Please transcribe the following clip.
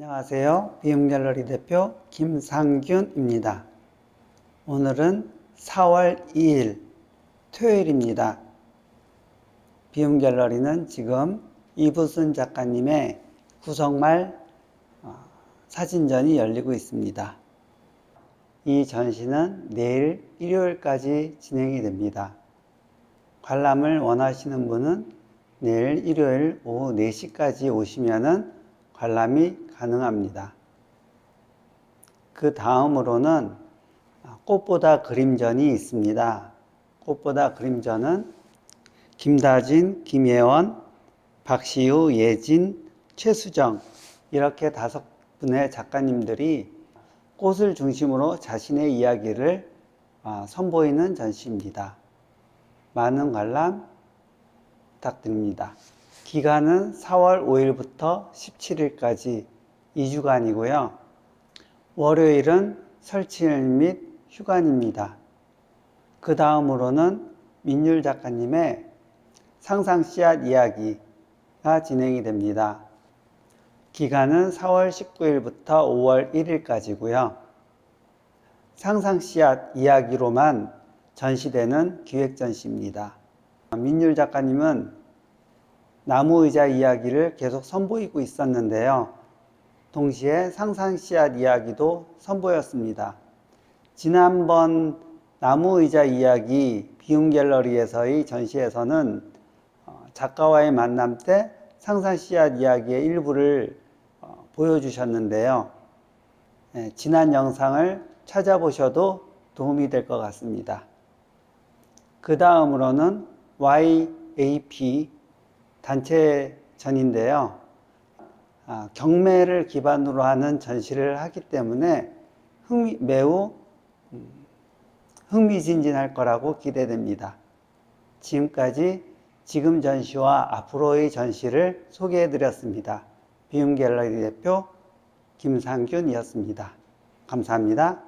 안녕하세요. 비움갤러리 대표 김상균입니다. 오늘은 4월 2일 토요일입니다. 비움갤러리는 지금 이부순 작가님의 구성말 어, 사진전이 열리고 있습니다. 이 전시는 내일 일요일까지 진행이 됩니다. 관람을 원하시는 분은 내일 일요일 오후 4시까지 오시면은 관람이 가능합니다. 그 다음으로는 꽃보다 그림전이 있습니다. 꽃보다 그림전은 김다진, 김예원, 박시우, 예진, 최수정 이렇게 다섯 분의 작가님들이 꽃을 중심으로 자신의 이야기를 아, 선보이는 전시입니다. 많은 관람 부탁드립니다. 기간은 4월 5일부터 17일까지 2주간이고요. 월요일은 설치일 및 휴관입니다. 그 다음으로는 민율 작가님의 상상 씨앗 이야기가 진행이 됩니다. 기간은 4월 19일부터 5월 1일까지고요. 상상 씨앗 이야기로만 전시되는 기획 전시입니다. 민율 작가님은 나무 의자 이야기를 계속 선보이고 있었는데요. 동시에 상상 씨앗 이야기도 선보였습니다. 지난번 나무 의자 이야기 비움 갤러리에서의 전시에서는 어, 작가와의 만남 때 상상 씨앗 이야기의 일부를 어, 보여주셨는데요. 예, 지난 영상을 찾아보셔도 도움이 될 것 같습니다. 그 다음으로는 YAP 단체 전인데요. 아, 경매를 기반으로 하는 전시를 하기 때문에 흥미, 매우 음, 흥미진진할 거라고 기대됩니다. 지금까지 지금 전시와 앞으로의 전시를 소개해 드렸습니다. 비움 갤러리 대표 김상균이었습니다. 감사합니다.